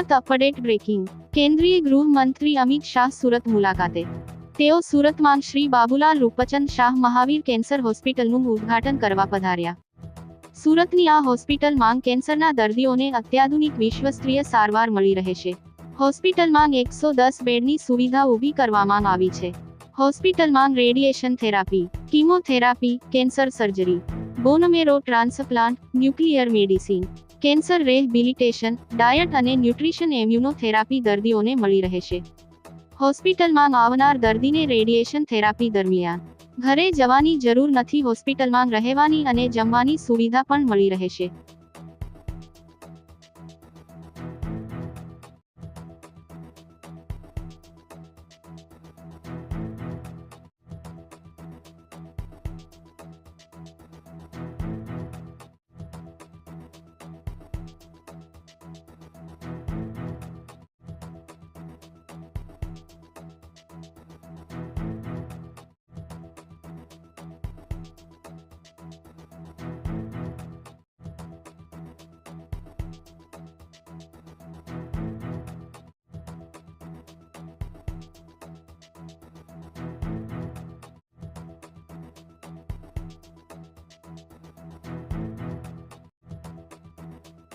Surat update breaking. કેન્દ્રીય ગૃહમંત્રી અમિત શાહ સુરત મુલાકાતે. તેઓ સુરતમાં શ્રી બાબુલાલ રૂપચંદ શાહ મહાવીર કેન્સર હોસ્પિટલનું ઉદ્ઘાટન કરવા પધાર્યા. સુરતની આ હોસ્પિટલમાં કેન્સરના દર્દીઓને અત્યાધુનિક વિશ્વસ્તરીય સારવાર મળી રહેશે હોસ્પિટલમાં એકસો દસ બેડની સુવિધા ઊભી કરવામાં આવી છે. હોસ્પિટલમાં radiation therapy, chemotherapy, cancer surgery, bone marrow transplant, nuclear medicine cancer rehabilitation diet અને ન્યુટ્રિશન ઇમ્યુનોથેરાપી દર્દીઓને મળી રહેશે. હોસ્પિટલમાં આવનાર દર્દીને રેડિયેશન થેરાપી દરમિયાન, ઘરે જવાની જરૂર નથી હોસ્પિટલમાં રહેવાની અને જમવાની સુવિધા પણ મળી રહેશે.